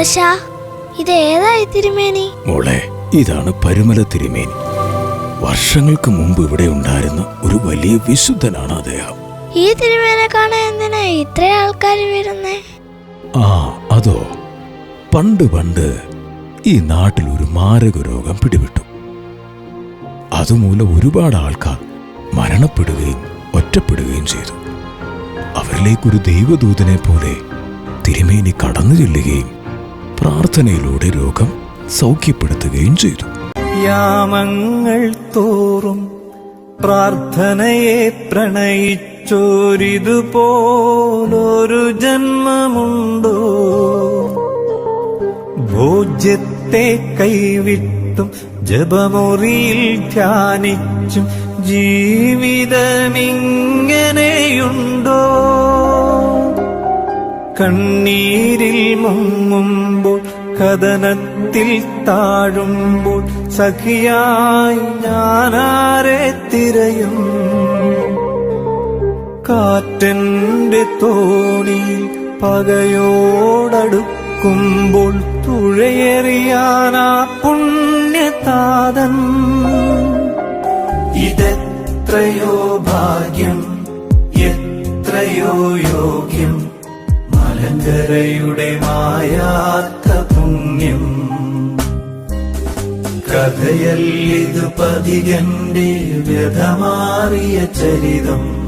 മുത്തശ്ശ ഇത് ഏതായി തിരുമേനി? മോളെ ഇതാണ് പരുമല തിരുമേനി. വർഷങ്ങൾക്ക് മുമ്പ് ഇവിടെ ഉണ്ടായിരുന്ന ഒരു വലിയ വിശുദ്ധനാണ് അദ്ദേഹം. ഈ തിരുമേനെ കാണാൻ എന്തിനാ ഇത്ര ആൾക്കാർ വരുന്നേ? ആ അതോ? പണ്ട് പണ്ട് ഈ നാട്ടിൽ ഒരു മാരക രോഗം പിടിപെട്ടു. അതുമൂലം ഒരുപാട് ആൾക്കാർ മരണപ്പെടുകയും ഒറ്റപ്പെടുകയും ചെയ്തു. അവരിലേക്കൊരു ദൈവദൂതനെ പോലെ തിരുമേനി കടന്നു ചെല്ലുകയും പ്രാർത്ഥനയിലൂടെ രോഗം സൗഖ്യപ്പെടുത്തുകയും ചെയ്തു. യാമങ്ങൾ തോറും പ്രാർത്ഥനയെ പ്രണയിച്ചോരിതുപോലൊരു ജന്മമുണ്ടോ? ഭോജ്യത്തെ കൈവിട്ടും ജപമുറിയിൽ ധ്യാനിച്ചും ജീവിതമിങ്ങനെയുണ്ടോ? കണ്ണീരിൽ മുങ്ങുമ്പോൾ കഥനത്തിൽ താഴുമ്പോൾ സഖിയായി ഞാനാരെ തിരയും. കാറ്റന്റെ തോണി പകയോടടുക്കുമ്പോൾ തുഴയേറിയാനാ പുണ്യതാതൻ. ഇതെത്രയോ ഭാഗ്യം എത്രയോ യോഗ്യം. മലങ്കരയുടെ മായാത്ത കഥയല്ലിതു പതികന്റെ വ്യഥമാറിയ ചരിതം.